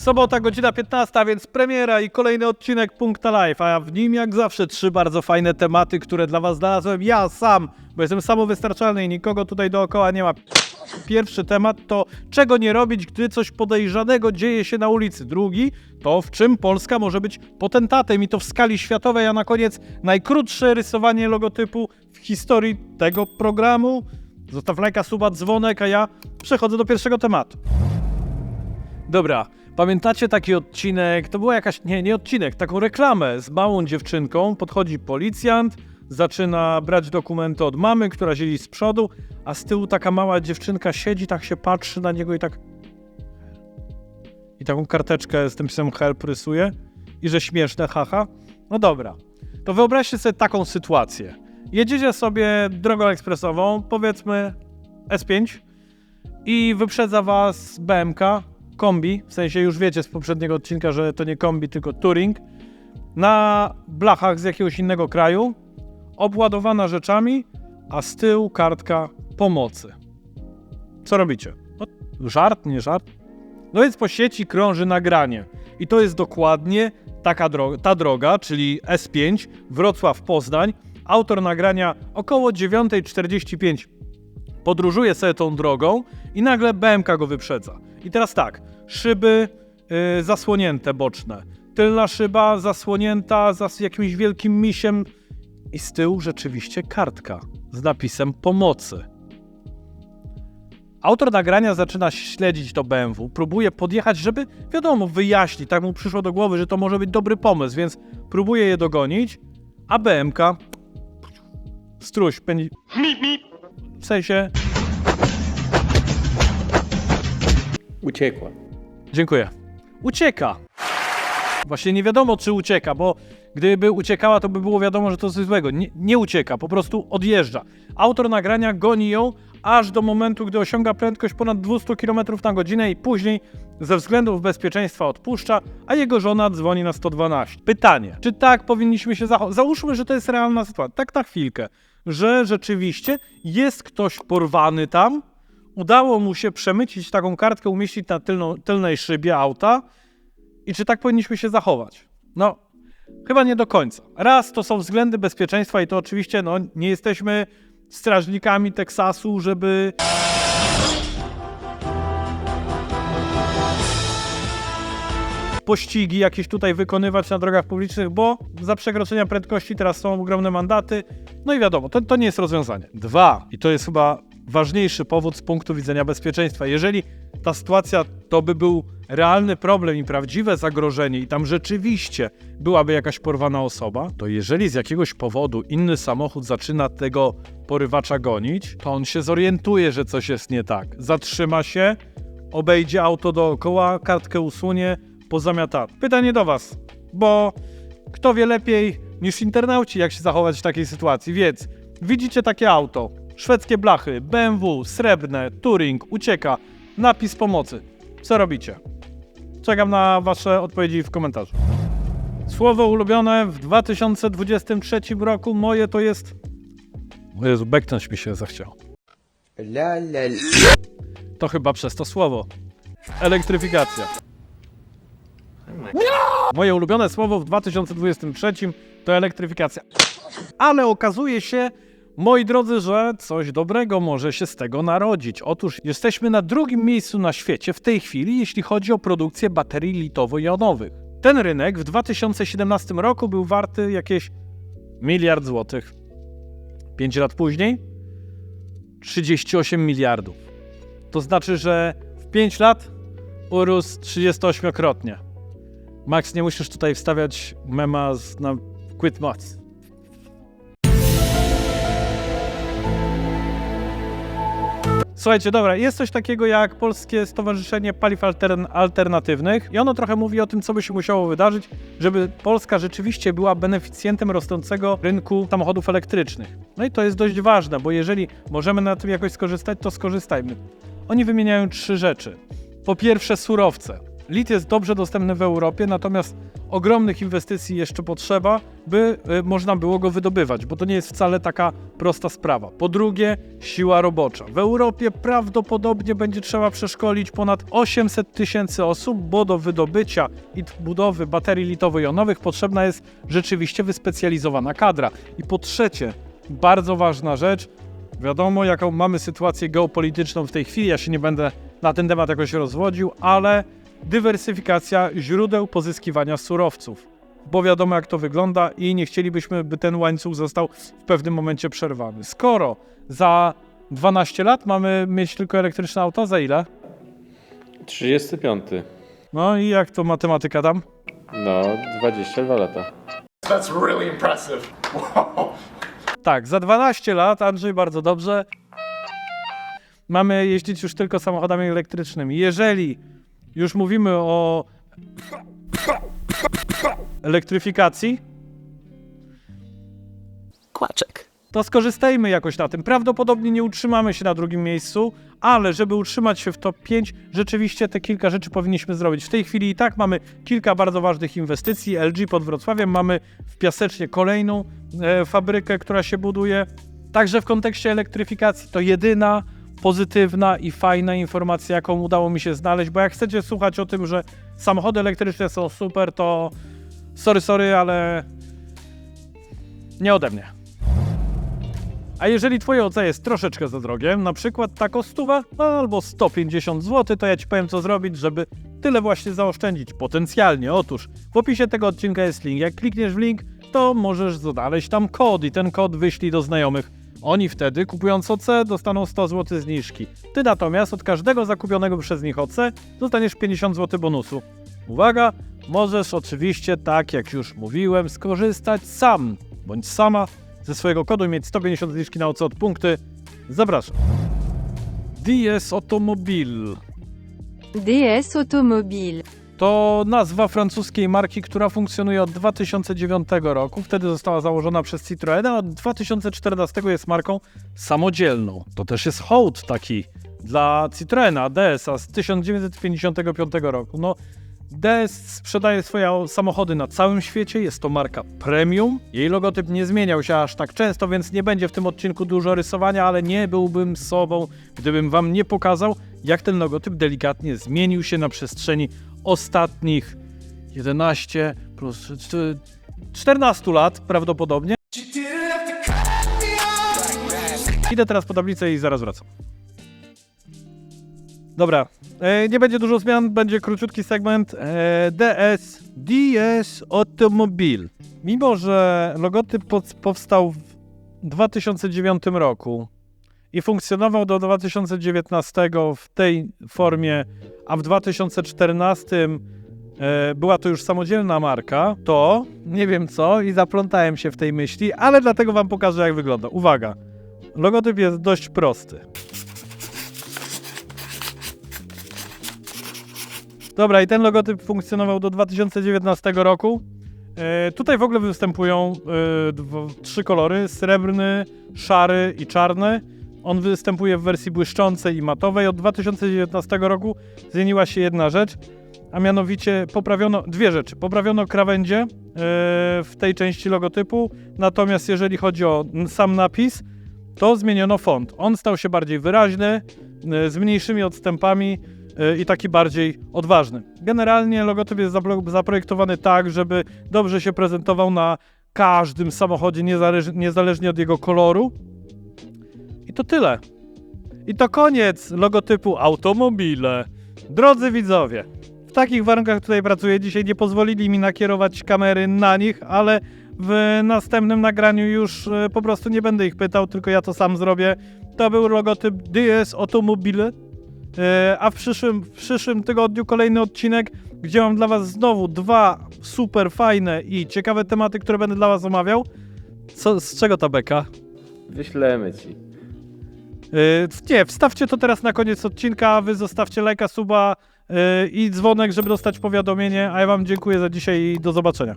Sobota, godzina 15, więc premiera i kolejny odcinek Punkta Live, a w nim jak zawsze trzy bardzo fajne tematy, które dla was znalazłem ja sam, bo jestem samowystarczalny i nikogo tutaj dookoła nie ma. Pierwszy temat to czego nie robić, gdy coś podejrzanego dzieje się na ulicy. Drugi to w czym Polska może być potentatem i to w skali światowej, a na koniec najkrótsze rysowanie logotypu w historii tego programu. Zostaw lajka, suba, dzwonek, a ja przechodzę do pierwszego tematu. Dobra, pamiętacie taki odcinek? To była jakaś, nie, nie odcinek, taką reklamę z małą dziewczynką. Podchodzi policjant, zaczyna brać dokumenty od mamy, która siedzi z przodu, a z tyłu taka mała dziewczynka siedzi, tak się patrzy na niego i tak. I taką karteczkę z tym pisem help rysuje. I że śmieszne, haha. No dobra. To wyobraźcie sobie taką sytuację. Jedziecie sobie drogą ekspresową, powiedzmy S5, i wyprzedza was BMK, kombi, w sensie już wiecie z poprzedniego odcinka, że to nie kombi, tylko touring, na blachach z jakiegoś innego kraju, obładowana rzeczami, a z tyłu kartka pomocy. Co robicie? No, żart, nie żart? No więc po sieci krąży nagranie. I to jest dokładnie taka ta droga, czyli S5, Wrocław-Poznań. Autor nagrania około 9.45 podróżuje sobie tą drogą i nagle BMK go wyprzedza. I teraz tak, szyby y, zasłonięte boczne, tylna szyba zasłonięta za s- jakimś wielkim misiem i z tyłu rzeczywiście kartka z napisem pomocy. Autor nagrania zaczyna śledzić to BMW, próbuje podjechać, żeby, wiadomo, wyjaśnić, tak mu przyszło do głowy, że to może być dobry pomysł, więc próbuje je dogonić, a BMK struś pędzi... W sensie Uciekła. Dziękuję. Ucieka. Właśnie nie wiadomo, czy ucieka, bo gdyby uciekała, to by było wiadomo, że to coś złego. Nie, nie ucieka, po prostu odjeżdża. Autor nagrania goni ją aż do momentu, gdy osiąga prędkość ponad 200 km na godzinę i później ze względów bezpieczeństwa odpuszcza, a jego żona dzwoni na 112. Pytanie, czy tak powinniśmy się zachować? Załóżmy, że to jest realna sytuacja, tak na chwilkę, że rzeczywiście jest ktoś porwany tam, udało mu się przemycić taką kartkę, umieścić na tylnej szybie auta i czy tak powinniśmy się zachować? No, chyba nie do końca. Raz to są względy bezpieczeństwa i to oczywiście no, nie jesteśmy strażnikami Teksasu, żeby pościgi jakieś tutaj wykonywać na drogach publicznych, bo za przekroczenia prędkości teraz są ogromne mandaty. No i wiadomo, to, to nie jest rozwiązanie. Dwa, i to jest chyba ważniejszy powód z punktu widzenia bezpieczeństwa. Jeżeli ta sytuacja to by był realny problem i prawdziwe zagrożenie, i tam rzeczywiście byłaby jakaś porwana osoba, to jeżeli z jakiegoś powodu inny samochód zaczyna tego porywacza gonić, to on się zorientuje, że coś jest nie tak. Zatrzyma się, obejdzie auto dookoła, kartkę usunie, pozamiata. Pytanie do Was, bo kto wie lepiej niż internauci, jak się zachować w takiej sytuacji, więc widzicie takie auto, szwedzkie blachy, BMW, srebrne, Touring, ucieka, napis pomocy. Co robicie? Czekam na Wasze odpowiedzi w komentarzu. Słowo ulubione w 2023 roku moje to jest... O Jezu, beknąć mi się zachciał. La la la. To chyba przez to słowo. Elektryfikacja. Moje ulubione słowo w 2023 to elektryfikacja. Ale okazuje się, moi drodzy, że coś dobrego może się z tego narodzić. Otóż jesteśmy na drugim miejscu na świecie w tej chwili, jeśli chodzi o produkcję baterii litowo-jonowych. Ten rynek w 2017 roku był warty jakieś miliard złotych. Pięć lat później 38 miliardów. To znaczy, że w 5 lat urósł 38-krotnie. Max, nie musisz tutaj wstawiać mema z, na quit moc. Słuchajcie, dobra, jest coś takiego jak Polskie Stowarzyszenie Paliw Altern- Alternatywnych i ono trochę mówi o tym, co by się musiało wydarzyć, żeby Polska rzeczywiście była beneficjentem rosnącego rynku samochodów elektrycznych. No i to jest dość ważne, bo jeżeli możemy na tym jakoś skorzystać, to skorzystajmy. Oni wymieniają trzy rzeczy. Po pierwsze surowce. Lit jest dobrze dostępny w Europie, natomiast ogromnych inwestycji jeszcze potrzeba, by y, można było go wydobywać, bo to nie jest wcale taka prosta sprawa. Po drugie, siła robocza. W Europie prawdopodobnie będzie trzeba przeszkolić ponad 800 tysięcy osób, bo do wydobycia i budowy baterii litowo-jonowych potrzebna jest rzeczywiście wyspecjalizowana kadra. I po trzecie, bardzo ważna rzecz, Wiadomo, jaką mamy sytuację geopolityczną w tej chwili. Ja się nie będę na ten temat jakoś rozwodził, ale dywersyfikacja źródeł pozyskiwania surowców. Bo wiadomo, jak to wygląda, i nie chcielibyśmy, by ten łańcuch został w pewnym momencie przerwany. Skoro za 12 lat mamy mieć tylko elektryczne auto, za ile? 35. No i jak to matematyka tam? No, 22 lata. That's really impressive. Whoa. Tak, za 12 lat, Andrzej, bardzo dobrze. Mamy jeździć już tylko samochodami elektrycznymi. Jeżeli już mówimy o elektryfikacji, Kłaczek. to skorzystajmy jakoś na tym. Prawdopodobnie nie utrzymamy się na drugim miejscu, ale żeby utrzymać się w top 5, rzeczywiście te kilka rzeczy powinniśmy zrobić. W tej chwili i tak mamy kilka bardzo ważnych inwestycji. LG pod Wrocławiem, mamy w Piasecznie kolejną e, fabrykę, która się buduje. Także w kontekście elektryfikacji to jedyna pozytywna i fajna informacja, jaką udało mi się znaleźć, bo jak chcecie słuchać o tym, że samochody elektryczne są super, to sorry, sorry, ale nie ode mnie. A jeżeli twoje OC jest troszeczkę za drogie, na przykład tako stuwa no, albo 150 zł, to ja ci powiem co zrobić, żeby tyle właśnie zaoszczędzić potencjalnie. Otóż w opisie tego odcinka jest link. Jak klikniesz w link, to możesz znaleźć tam kod i ten kod wyślij do znajomych. Oni wtedy, kupując OC, dostaną 100 zł zniżki. Ty natomiast od każdego zakupionego przez nich OC dostaniesz 50 zł bonusu. Uwaga, możesz oczywiście, tak jak już mówiłem, skorzystać sam bądź sama ze swojego kodu i mieć 150 zniżki na OC od punkty. Zapraszam. DS Automobil DS Automobile. To nazwa francuskiej marki, która funkcjonuje od 2009 roku. Wtedy została założona przez Citroën, a od 2014 jest marką samodzielną. To też jest hołd taki dla Citroena DS-a z 1955 roku. No, DS sprzedaje swoje samochody na całym świecie, jest to marka premium. Jej logotyp nie zmieniał się aż tak często, więc nie będzie w tym odcinku dużo rysowania, ale nie byłbym sobą, gdybym wam nie pokazał, jak ten logotyp delikatnie zmienił się na przestrzeni ostatnich 11 plus czty- 14 lat prawdopodobnie. Idę teraz po tablicę i zaraz wracam. Dobra, e, nie będzie dużo zmian, będzie króciutki segment e, DS DS Automobil. Mimo, że logotyp powstał w 2009 roku i funkcjonował do 2019 w tej formie, a w 2014 e, była to już samodzielna marka, to nie wiem co i zaplątałem się w tej myśli, ale dlatego wam pokażę jak wygląda. Uwaga, logotyp jest dość prosty. Dobra, i ten logotyp funkcjonował do 2019 roku. E, tutaj w ogóle występują e, dwa, trzy kolory: srebrny, szary i czarny. On występuje w wersji błyszczącej i matowej. Od 2019 roku zmieniła się jedna rzecz, a mianowicie poprawiono dwie rzeczy. Poprawiono krawędzie e, w tej części logotypu, natomiast jeżeli chodzi o sam napis, to zmieniono font. On stał się bardziej wyraźny, e, z mniejszymi odstępami e, i taki bardziej odważny. Generalnie logotyp jest zapro- zaprojektowany tak, żeby dobrze się prezentował na każdym samochodzie, niezależ- niezależnie od jego koloru. I to tyle. I to koniec logotypu automobile. Drodzy widzowie, w takich warunkach tutaj pracuję. Dzisiaj nie pozwolili mi nakierować kamery na nich, ale w następnym nagraniu już e, po prostu nie będę ich pytał, tylko ja to sam zrobię. To był logotyp DS Automobile. E, A w przyszłym, w przyszłym tygodniu kolejny odcinek, gdzie mam dla Was znowu dwa super fajne i ciekawe tematy, które będę dla Was omawiał. Co, z czego ta beka? Wyślemy ci. Yy, nie, wstawcie to teraz na koniec odcinka, wy zostawcie lajka, suba yy, i dzwonek, żeby dostać powiadomienie, a ja wam dziękuję za dzisiaj i do zobaczenia.